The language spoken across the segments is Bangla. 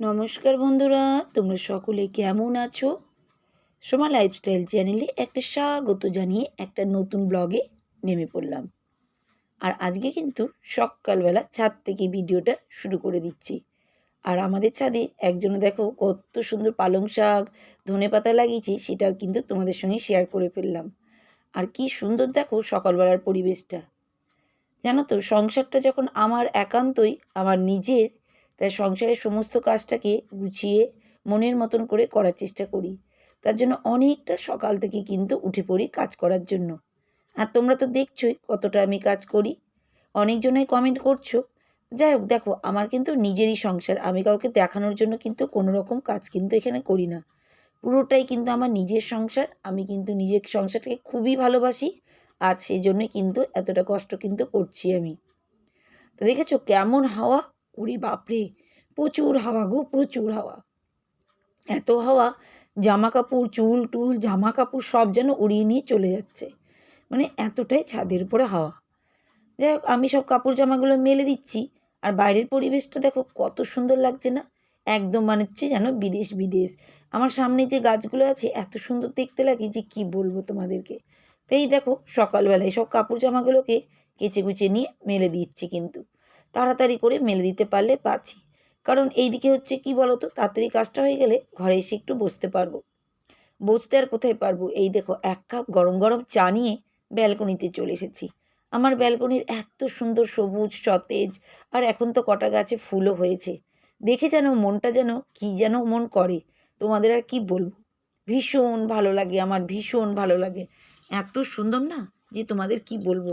নমস্কার বন্ধুরা, তোমরা সকলে কেমন আছো? সোমা লাইফস্টাইল চ্যানেলে একটা স্বাগত জানিয়ে একটা নতুন ব্লগে নেমে পড়লাম। আর আজকে কিন্তু সকালবেলা ছাদ থেকে ভিডিওটা শুরু করে দিচ্ছি। আর আমাদের ছাদে একজনে দেখো কত সুন্দর পালং শাক, ধনে পাতা লাগিয়েছি, সেটাও কিন্তু তোমাদের সঙ্গে শেয়ার করে ফেললাম। আর কি সুন্দর দেখো সকালবেলার পরিবেশটা। জানো তো, সংসারটা যখন আমার একান্তই, আমার নিজের তাই সংসারের সমস্ত কাজটাকে গুছিয়ে মনের মতন করে করার চেষ্টা করি। তার জন্য অনেকটা সকাল থেকে কিন্তু উঠে পড়ি কাজ করার জন্য। আর তোমরা তো দেখছোই কতটা আমি কাজ করি। অনেকজনাই কমেন্ট করছ। যাই হোক, দেখো, আমার কিন্তু নিজেরই সংসার। আমি কাউকে দেখানোর জন্য কিন্তু কোনো রকম কাজ কিন্তু এখানে করি না। পুরোটাই কিন্তু আমার নিজের সংসার। আমি কিন্তু নিজের সংসারটাকে খুবই ভালোবাসি। আর সেই জন্যই কিন্তু এতটা কষ্ট কিন্তু করছি আমি। তো দেখেছ কেমন হাওয়া? ওরে বাপরে, প্রচুর হাওয়া গো, প্রচুর হাওয়া। এত হাওয়া জামা কাপড় চুল টুল জামা কাপড় সব যেন উড়িয়ে নিয়ে চলে যাচ্ছে। মানে এতটাই ছাদের উপরে হাওয়া। যাই হোক, আমি সব কাপড় জামাগুলো মেলে দিচ্ছি। আর বাইরের পরিবেশটা দেখো, কত সুন্দর লাগছে না? একদম মানে হচ্ছে যেন বিদেশ বিদেশ। আমার সামনে যে গাছগুলো আছে, এত সুন্দর দেখতে লাগে যে কি বলব তোমাদেরকে। তাই দেখো, সকালবেলায় সব কাপড় জামাগুলোকে কেচে কুচে নিয়ে মেলে দিচ্ছি কিন্তু। তাড়াতাড়ি করে মেলে দিতে পারলে পাচ্ছি কারণ এই দিকে হচ্ছে কি বলতো? তাড়াতাড়ি কাজটা হয়ে গেলে ঘরে এসে একটু বসতে পারব। বসতে আর কোথায় পারব? এই দেখো, এক কাপ গরম গরম চা নিয়ে ব্যালকনিতে চলে এসেছি। আমার ব্যালকনির এত সুন্দর সবুজ, সতেজ, আর এখন তো কটা গাছে ফুলও হয়েছে। দেখে যেন মনটা যেন কি যেন মন করে। তোমাদের আর কি বলব? ভীষণ ভালো লাগে, আমার ভীষণ ভালো লাগে। এত সুন্দর না যে তোমাদের কি বলব?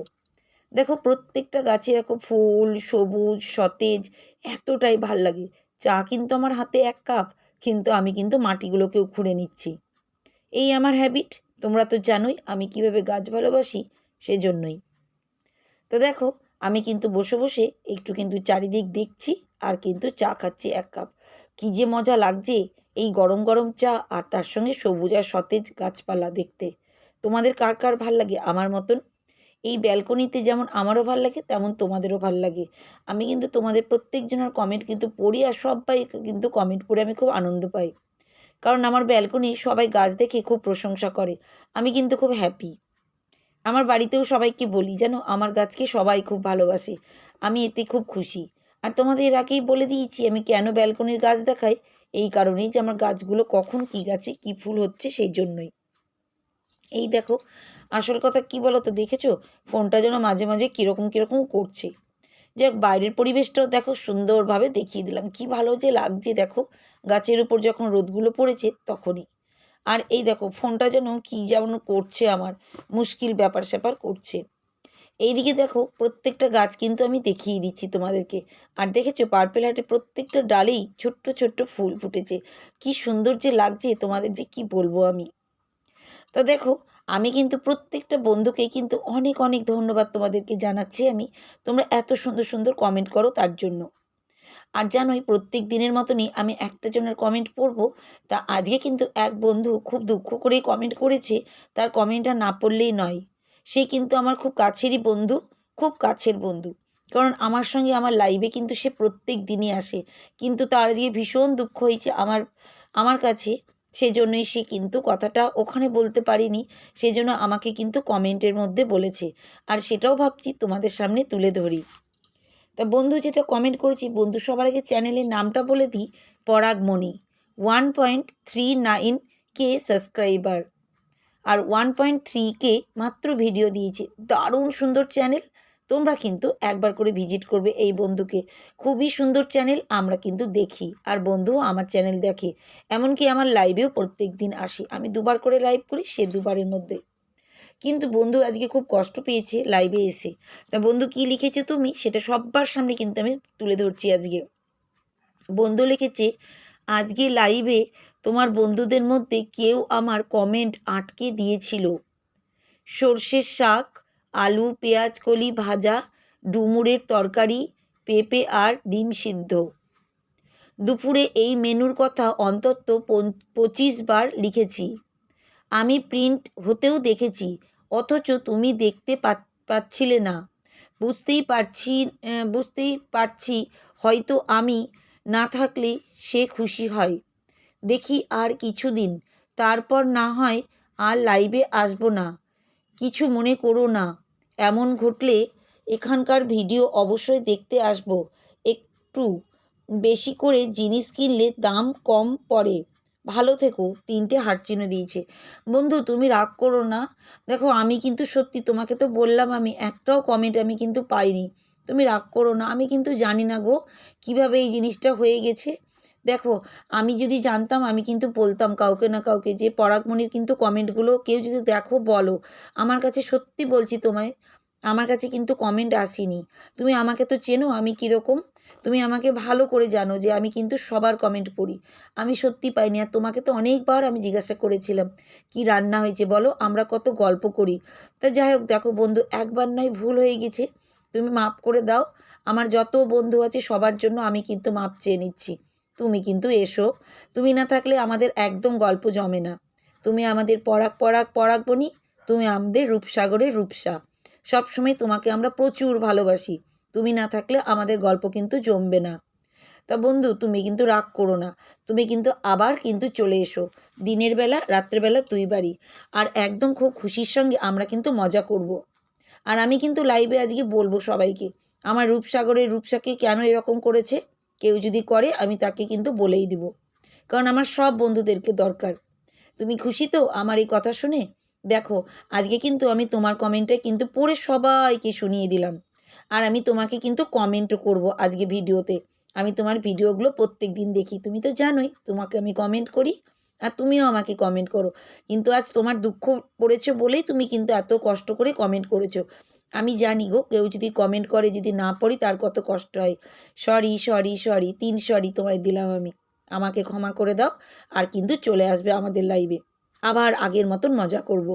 দেখো প্রত্যেকটা গাছে দেখো ফুল, সবুজ, সতেজ এতটাই ভালো লাগে। চা কিন্তু আমার হাতে এক কাপ, কিন্তু আমি কিন্তু মাটিগুলোকেও খুঁড়ে নিচ্ছি। এই আমার হ্যাবিট তোমরা তো জানোই আমি কীভাবে গাছ ভালোবাসি সেজন্যই। তো দেখো, আমি কিন্তু বসে বসে একটু কিন্তু চারিদিক দেখছি আর কিন্তু চা খাচ্ছি এক কাপ। কী যে মজা লাগছে এই গরম গরম চা আর তার সঙ্গে সবুজ আর সতেজ গাছপালা দেখতে। তোমাদের কার কার ভালো লাগে আমার মতন? এই ব্যালকনিতে যেমন আমারও ভালো লাগে, তেমন তোমাদেরও ভালো লাগে। আমি কিন্তু তোমাদের প্রত্যেকজনের কমেন্ট কিন্তু পড়ি আর সবাই কিন্তু কমেন্ট পড়ে আমি খুব আনন্দ পাই। কারণ আমার ব্যালকনি সবাই গাছ দেখে খুব প্রশংসা করে। আমি কিন্তু খুব হ্যাপি আমার বাড়িতেও সবাইকে বলি যেন আমার গাছকে সবাই খুব ভালোবাসে। আমি এতে খুব খুশি। আর তোমাদের এর আগেই বলে দিয়েছি, আমি কেন ব্যালকনির গাছ দেখাই? এই কারণেই যে আমার গাছগুলো কখন কী গাছে কী ফুল হচ্ছে সেই জন্যই। এই দেখো, আসল কথা কি বলো তো দেখেছ? ফোনটা যেন মাঝে মাঝে কীরকম কীরকম করছে। যাক, বাইরের পরিবেশটাও দেখো সুন্দরভাবে দেখিয়ে দিলাম। কি ভালো যে লাগছে দেখো, গাছের উপর যখন রোদগুলো পড়েছে তখনই। আর এই দেখো, ফোনটা যেন কী যেমন করছে আমার, মুশকিল ব্যাপার স্যাপার করছে। এইদিকে দেখো, প্রত্যেকটা গাছ কিন্তু আমি দেখিয়ে দিচ্ছি তোমাদেরকে। আর দেখেছ, পার্পেল হাটে প্রত্যেকটা ডালেই ছোট্ট ছোট্ট ফুল ফুটেছে। কি সুন্দর যে লাগছে, তোমাদের যে কি বলব আমি? তো দেখো, আমি কিন্তু প্রত্যেকটা বন্ধুকেই কিন্তু অনেক অনেক ধন্যবাদ তোমাদেরকে জানাচ্ছি আমি। তোমরা এত সুন্দর সুন্দর কমেন্ট করো তার জন্য। আর জানোই, প্রত্যেক দিনের মতনই আমি একটা জনের কমেন্ট পড়ব। তা আজকে কিন্তু এক বন্ধু খুব দুঃখ করেই কমেন্ট করেছে, তার কমেন্টটা না পড়লেই নয়। সে কিন্তু আমার খুব কাছেরই বন্ধু, খুব কাছের বন্ধু। কারণ আমার সঙ্গে আমার লাইভে কিন্তু সে প্রত্যেক দিনই আসে। কিন্তু তার আজকে ভীষণ দুঃখ হয়েছে আমার আমার কাছে। সেজন্যই সে কিন্তু কথাটা ওখানে বলতে পারিনি, সেজন্য আমাকে কিন্তু কমেন্টের মধ্যে বলেছে। আর সেটাও ভাবছি তোমাদের সামনে তুলে ধরি। তা বন্ধু যেটা কমেন্ট করেছি, বন্ধু সবার আগে চ্যানেলের নামটা বলে দিই Paragmoni one point three nine K subscriber. আর ওয়ান পয়েন্ট থ্রি কে মাত্র ভিডিও দিয়েছে। দারুণ সুন্দর চ্যানেল। তোমরা কিন্তু একবার করে ভিজিট করবে এই বন্ধুকে। খুবই সুন্দর চ্যানেল, আমরা কিন্তু দেখি। আর বন্ধুও আমার চ্যানেল দেখে। এমনকি আমার লাইভেও প্রত্যেক দিন আসি। আমি দুবার করে লাইভ করি, সে দুবারের মধ্যে। কিন্তু বন্ধু, আজকে খুব কষ্ট পেয়েছে লাইভে এসে। তা বন্ধু, কি লিখেছে তুমি? সেটা সব্বার সামনে কিন্তু আমি তুলে ধরছি আজকে। বন্ধু লিখেছে, আজকে লাইভে তোমার বন্ধুদের মধ্যে কেউ আমার কমেন্ট আটকে দিয়েছিল। সর্ষের শাক আলু, পেঁয়াজ, কলি, ভাজা, ডুমুরের তরকারি, পেঁপে আর ডিম সিদ্ধ। দুপুরে এই মেনুর কথা অন্তত পঁচিশ বার লিখেছি। আমি প্রিন্ট হতেও দেখেছি, অথচ তুমি দেখতে পাচ্ছিলে না। বুঝতেই পারছি বুঝতেই পারছি হয়তো আমি না থাকলে সে খুশি হয়। দেখি আর কিছুদিন, তারপর না হয় আর লাইভে আসব না। কিছু মনে করো না। এমন ঘটলে এখানকার ভিডিও অবশ্যই দেখতে আসব। একটু বেশি করে জিনিস কিনলে দাম কম পড়ে। ভালো থেকো, তিনটে হার্ট চিহ্ন দিয়েছে। বন্ধু, তুমি রাগ করো না। দেখো, আমি কিন্তু সত্যি তোমাকে তো বললাম, আমি একটাও কমেন্ট আমি কিন্তু পাইনি। তুমি রাগ করো না, আমি কিন্তু জানি না গো, কীভাবে এই জিনিসটা হয়ে গেছে। দেখো, আমি যদি জানতাম, আমি কিন্তু বলতাম কাউকে না কাউকে যে পরাগমণির কিন্তু কমেন্টগুলো কেউ যদি দেখো বলো। আমার কাছে সত্যি বলছি তোমায়, আমার কাছে কিন্তু কমেন্ট আসেনি। তুমি আমাকে তো চেনো আমি কীরকম। তুমি আমাকে ভালো করে জানো যে আমি কিন্তু সবার কমেন্ট পড়ি। আমি সত্যি পাইনি আর তোমাকে তো অনেকবার আমি জিজ্ঞাসা করেছিলাম, কি রান্না হয়েছে বলো? আমরা কত গল্প করি। তা যাই হোক, দেখো বন্ধু, একবার নয় ভুল হয়ে গেছে। তুমি মাপ করে দাও। আমার যত বন্ধু আছে সবার জন্য আমি কিন্তু মাপ চেয়ে নিচ্ছি। তুমি কিন্তু এসো। তুমি না থাকলে আমাদের একদম গল্প জমে না। তুমি আমাদের পরাগ পরাগ পরাগ বনি, তুমি আমাদের রূপসাগরের রূপসা। সবসময় তোমাকে আমরা প্রচুর ভালোবাসি। তুমি না থাকলে আমাদের গল্প কিন্তু জমবে না। তা বন্ধু, তুমি কিন্তু রাগ করো না। তুমি কিন্তু আবার কিন্তু চলে এসো। দিনের বেলা রাত্রেবেলা তুই বাড়ি। আর একদম খুব খুশির সঙ্গে আমরা কিন্তু মজা করব। আর আমি কিন্তু লাইভে আজকে বলব সবাইকে, আমার রূপসাগরের রূপসাকে কেন এরকম করেছে? কেউ যদি করে, আমি তাকে কিন্তু বলেই দিব। কারণ আমার সব বন্ধুদেরকে দরকার। তুমি খুশি তো আমার এই কথা শুনে? দেখো, আজকে কিন্তু আমি তোমার কমেন্টে কিন্তু পড়ে সবাইকে শুনিয়ে দিলাম। আর আমি তোমাকে কিন্তু কমেন্টও করব আজকে ভিডিওতে। আমি তোমার ভিডিওগুলো প্রত্যেক দিন দেখি। তুমি তো জানোই, তোমাকে আমি কমেন্ট করি আর তুমিও আমাকে কমেন্ট করো। কিন্তু আজ তোমার দুঃখ পড়েছো বলেই তুমি কিন্তু এত কষ্ট করে কমেন্ট করেছ। আমি জানি গো, কেউ যদি কমেন্ট করে যদি না পড়ি, তার কত কষ্ট হয়। সরি সরি সরি তিন সরি তোমায় দিলাম আমি। আমাকে ক্ষমা করে দাও, আর কিন্তু চলে আসবে আমাদের লাইভে আবার আগের মতন মজা করব।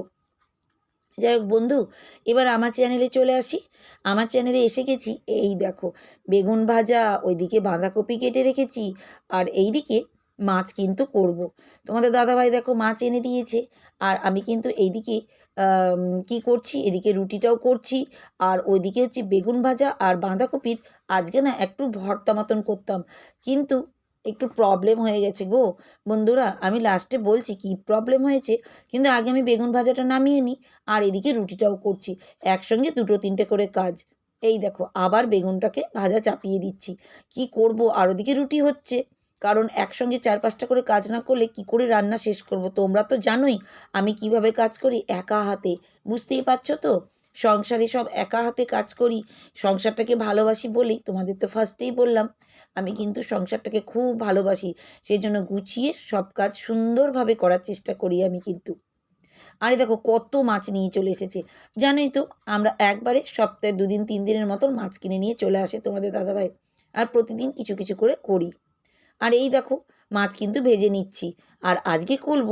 যাই হোক বন্ধু, এবার আমার চ্যানেলে চলে আসি। আমার চ্যানেলে এসে গেছি, এই দেখো, বেগুন ভাজা, ওইদিকে বাঁধাকপি কেটে রেখেছি, আর এইদিকে মাছ কিন্তু করব। তোমাদের দাদাভাই দেখো মাছ এনে দিয়েছে। আর আমি কিন্তু এইদিকে কি করছি? এদিকে রুটিটাও করছি। আর ওইদিকে হচ্ছে বেগুন ভাজা আর বাঁধাকপির। আজকে না একটু ভর্তা মতন করতাম। কিন্তু একটু প্রবলেম হয়ে গেছে গো। বন্ধুরা, আমি লাস্টে বলছি কি প্রবলেম হয়েছে? কিন্তু আগে আমি বেগুন ভাজাটা নামিয়ে নিই আর এদিকে রুটিটাও করছি। একসঙ্গে দুটো তিনটে করে কাজ। এই দেখো, আবার বেগুনটাকে ভাজা চাপিয়ে দিচ্ছি। কি করব? আর ওদিকে রুটি হচ্ছে। কারণ একসঙ্গে চার পাঁচটা করে কাজ না করলে কি করে রান্না শেষ করব? তোমরা তো জানোই আমি কীভাবে কাজ করি, একা হাতে। বুঝতেই পারছ তো? সংসারে সব একা হাতে কাজ করি। সংসারটাকে ভালোবাসি বলেই, তোমাদের তো ফার্স্টেই বললাম, আমি কিন্তু সংসারটাকে খুব ভালোবাসি। সেই জন্য গুছিয়ে সব কাজ সুন্দরভাবে করার চেষ্টা করি আমি কিন্তু। আরে দেখো, কত মাছ নিয়ে চলে এসেছে। জানোই তো, আমরা একবারে সপ্তাহে দুদিন, তিন দিনের মতন মাছ কিনে নিয়ে চলে আসে তোমাদের দাদাভাই। আর প্রতিদিন কিছু কিছু করে করি। আর এই দেখো, মাছ কিন্তু ভেজে নিচ্ছি। আর আজকে করব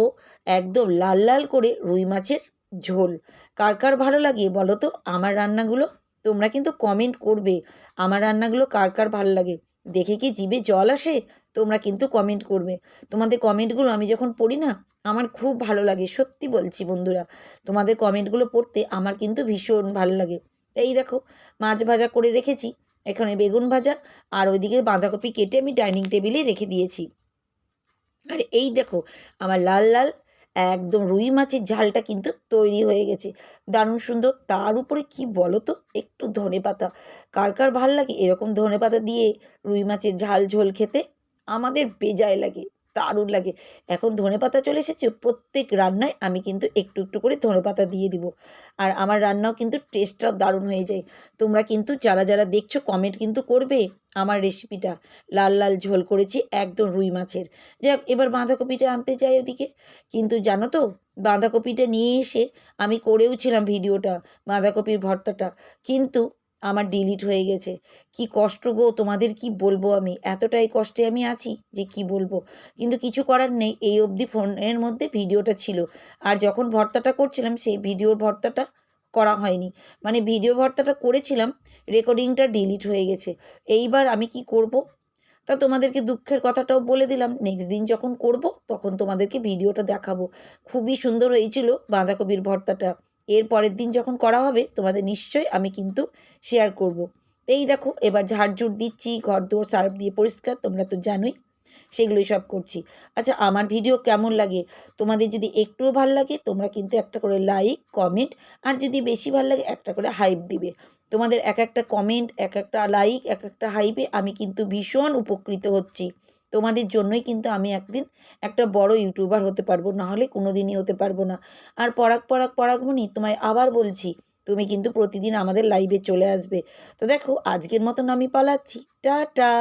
একদম লাল লাল করে রুই মাছের ঝোল। কার কার ভালো লাগে বলো তো আমার রান্নাগুলো? তোমরা কিন্তু কমেন্ট করবে আমার রান্নাগুলো কার কার ভালো লাগে। দেখে কি জিভে জল আসে? তোমরা কিন্তু কমেন্ট করবে। তোমাদের কমেন্টগুলো আমি যখন পড়ি না, আমার খুব ভালো লাগে, সত্যি বলছি বন্ধুরা। তোমাদের কমেন্টগুলো পড়তে আমার কিন্তু ভীষণ ভালো লাগে। এই দেখো, মাছ ভাজা করে রেখেছি। এখানে বেগুন ভাজা আর ওইদিকে বাঁধাকপি কেটে আমি ডাইনিং টেবিলে রেখে দিয়েছি। আর এই দেখো, আমার লাল লাল একদম রুই মাছের ঝালটা কিন্তু তৈরি হয়ে গেছে। দারুণ সুন্দর। তার উপরে কি বলো তো একটু ধনে পাতা। কার কার ভালো লাগে? এরকম ধনে পাতা দিয়ে রুই মাছের ঝাল ঝোল খেতে আমাদের বেজায় লাগে। দারুণ লাগে। এখন ধনে পাতা চলে এসেছে, প্রত্যেক রান্নায় আমি কিন্তু একটু একটু করে ধনে পাতা দিয়ে দিব। আর আমার রান্নাও কিন্তু টেস্টটাও দারুণ হয়ে যায়। তোমরা কিন্তু যারা যারা দেখছ কমেন্ট কিন্তু করবে আমার রেসিপিটা লাল লাল ঝোল করেছি একদম রুই মাছের। যাক, এবার বাঁধাকপিটা আনতে চাই ওদিকে। কিন্তু জানো তো, বাঁধাকপিটা নিয়ে এসে আমি করেও ছিলাম ভিডিওটা, বাঁধাকপির ভর্তাটা। কিন্তু আমার ডিলিট হয়ে গেছে। কি কষ্ট গো, তোমাদের কি বলব আমি? এতটাই কষ্টে আমি আছি যে কি বলব? কিন্তু কিছু করার নেই। এই অবধি ফোনের মধ্যে ভিডিওটা ছিল। আর যখন ভর্তাটা করছিলাম, সেই ভিডিওর ভর্তাটা করা হয়নি। মানে ভিডিও ভর্তাটা করেছিলাম, রেকর্ডিংটা ডিলিট হয়ে গেছে। এইবার আমি কি করব? তা তোমাদেরকে দুঃখের কথাটাও বলে দিলাম। নেক্সট দিন যখন করব, তখন তোমাদেরকে ভিডিওটা দেখাবো। খুবই সুন্দর হয়েছিল বাঁধাকপির ভর্তাটা। এর পরের দিন যখন করা হবে, তোমাদের নিশ্চয়ই আমি কিন্তু শেয়ার করব। এই দেখো, এবার ঝাড়ঝুড় দিচ্ছি ঘর দোর সার্ফ দিয়ে পরিষ্কার, তোমরা তো জানোই, সেগুলোই সব করছি। আচ্ছা আমার ভিডিও কেমন লাগে? তোমাদের যদি একটুও ভালো লাগে, তোমরা কিন্তু একটা করে লাইক কমেন্ট আর যদি বেশি ভালো লাগে, একটা করে হাইপ দিবে। তোমাদের এক একটা কমেন্ট এক একটা লাইক এক একটা হাইপে আমি কিন্তু ভীষণ উপকৃত হচ্ছি। তোমাদের জন্যই কিন্তু আমি একদিন একটা বড় ইউটিউবার হতে পারব নাহলে কোনো দিনই হতে পারব না। আর পরাগ পরাগ পরাগমণি তোমায় আবার বলছি, তুমি কিন্তু প্রতিদিন আমাদের লাইভে চলে আসবে। তো দেখো, আজকের মতন আমি পালাচ্ছি। টাটা!